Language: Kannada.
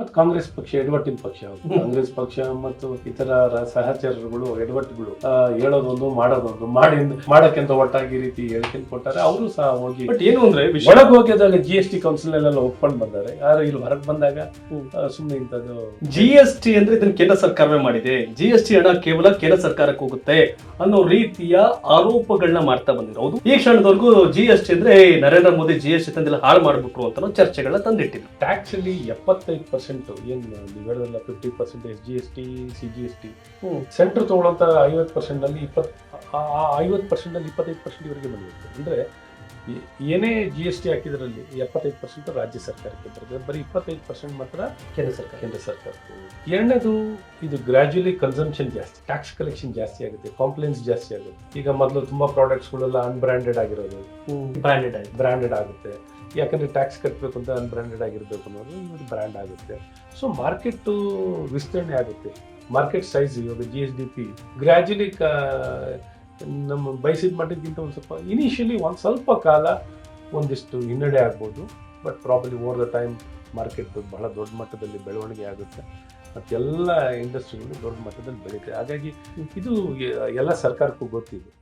ಮತ್ತು ಕಾಂಗ್ರೆಸ್ ಪಕ್ಷ ಎಡವಟ್ಟಿನ ಪಕ್ಷ. ಕಾಂಗ್ರೆಸ್ ಪಕ್ಷ ಮತ್ತು ಇತರ ಸಹಚರರುಗಳು ಎಡವಟ್ಟುಗಳು ಹೇಳೋದೊಂದು ಮಾಡೋದೊಂದು ಮಾಡಿ ಮಾಡೋಕ್ಕಿಂತ ಒಟ್ಟಾಗಿ ರೀತಿ ಹೇಳ್ಕೊಂಡು ಕೊಟ್ಟಾರೆ. ಅವರು ಸಹ ಹೋಗಿ ಬಟ್ ಏನು ಅಂದ್ರೆ ಒಳಗೆ ಹೋಗಿದಾಗ ಜಿ ಎಸ್ ಟಿ ಕೌನ್ಸಿಲ್ ಎಲ್ಲ ಒಪ್ಕೊಂಡು ಬಂದಾರೆ. ಆದ್ರೆ ಇಲ್ಲಿ ಹೊರಗೆ ಬಂದಾಗ. ಸುಮ್ಮನೆ ಇಂಥದ್ದು ಜಿ ಎಸ್ ಟಿ ಅಂದ್ರೆ ಇದನ್ನ ಕೇಂದ್ರ ಸರ್ಕಾರವೇ ಮಾಡಿದೆ. ಜಿ ಎಸ್ ಟಿ ಹಣ ಕೇವಲ ಕೇಂದ್ರ ಸರ್ಕಾರಕ್ಕೆ ಹೋಗುತ್ತೆ ಅನ್ನೋ ರೀತಿಯ ಆರೋಪಗಳನ್ನ ಮಾಡ್ತಾ ಬಂದಿದ್ರು ಹೌದು ಈ ಕ್ಷಣದವರೆಗೂ ಜಿ ಎಸ್ ಟಿ ಅಂದ್ರೆ Narendra Modi G S T ತಂದಿಲ್ಲ ಹಾಳು ಮಾಡ್ಬಿಟ್ರು ಅಂತ ಚರ್ಚೆಗಳನ್ನ ತಂದಿಟ್ಟಿದ್ರು. ಟ್ಯಾಕ್ಸ್ ಅಲ್ಲಿ ಎಪ್ಪತ್ತೈದು ಪರ್ಸೆಂಟ್ ಏನ್ ಏನು ಹೇಳೋದಲ್ಲ fifty percent S G S T C G S T central ತೊಗೊಳ್ಳೋಂಥ ಐವತ್ತು ಪರ್ಸೆಂಟಲ್ಲಿ ಇಪ್ಪತ್ತು ಆ ಐವತ್ತು ಪರ್ಸೆಂಟಲ್ಲಿ ಇಪ್ಪತ್ತೈದು ಪರ್ಸೆಂಟ್ ಇವರಿಗೆ ಬಂದಿರುತ್ತೆ. ಅಂದ್ರೆ ಏನೇ ಜಿ ಎಸ್ ಟಿ ಹಾಕಿದ್ರಲ್ಲಿ ಎಪ್ಪತ್ತೈದು ಪರ್ಸೆಂಟ್ ರಾಜ್ಯ ಸರ್ಕಾರಕ್ಕೆ ಬರ್ತದೆ. ಬರೀ ಇಪ್ಪತ್ತೈದು ಪರ್ಸೆಂಟ್ ಮಾತ್ರ ಕೇಂದ್ರ ಸರ್ಕಾರ. ಕೇಂದ್ರ ಸರ್ಕಾರ. ಎರಡನೇದು ಇದು ಗ್ರಾಜುಯಲಿ ಕನ್ಸಂಪ್ಷನ್ ಜಾಸ್ತಿ ಟ್ಯಾಕ್ಸ್ ಕಲೆಕ್ಷನ್ ಜಾಸ್ತಿ ಆಗುತ್ತೆ ಕಾಂಪ್ಲೇನ್ಸ್ ಜಾಸ್ತಿ ಆಗುತ್ತೆ. ಈಗ ಮೊದಲು ತುಂಬಾ ಪ್ರಾಡಕ್ಟ್ಸ್ಗಳೆಲ್ಲ ಅನ್ಬ್ರಾಂಡೆಡ್ ಆಗಿರೋದು. ಬ್ರಾಂಡೆಡ್ ಆಗಿ ಬ್ರ್ಯಾಂಡೆಡ್ ಆಗುತ್ತೆ. ಯಾಕಂದ್ರೆ ಟ್ಯಾಕ್ಸ್ ಕಟ್ಟಬೇಕು ಅಂತ ಅನ್ಬ್ರಾಂಡೆಡ್ ಆಗಿರಬೇಕು ಅನ್ನೋದು ಇವ್ರದ್ದು ಬ್ರ್ಯಾಂಡ್ ಆಗುತ್ತೆ. ಸೊ ಮಾರ್ಕೆಟ್ ವಿಸ್ತರಣೆ ಆಗುತ್ತೆ. ಮಾರ್ಕೆಟ್ ಸೈಜ್ ಇವಾಗ G S D P gradually ನಮ್ಮ ಬಯಸಿದ ಮಟ್ಟಕ್ಕಿಂತ ಒಂದು ಸ್ವಲ್ಪ ಇನಿಷಿಯಲಿ ಒಂದು ಸ್ವಲ್ಪ ಕಾಲ ಒಂದಿಷ್ಟು ಹಿನ್ನಡೆ ಆಗ್ಬೋದು but properly over the time market ಬಹಳ ದೊಡ್ಡ ಮಟ್ಟದಲ್ಲಿ ಬೆಳವಣಿಗೆ ಆಗುತ್ತೆ. ಮತ್ತು ಎಲ್ಲ ಇಂಡಸ್ಟ್ರಿಗಳು ದೊಡ್ಡ ಮಟ್ಟದಲ್ಲಿ ಬೆಳೀತದೆ ಹಾಗಾಗಿ ಇದು, ಎಲ್ಲ ಸರ್ಕಾರಕ್ಕೂ ಗೊತ್ತಿದೆ.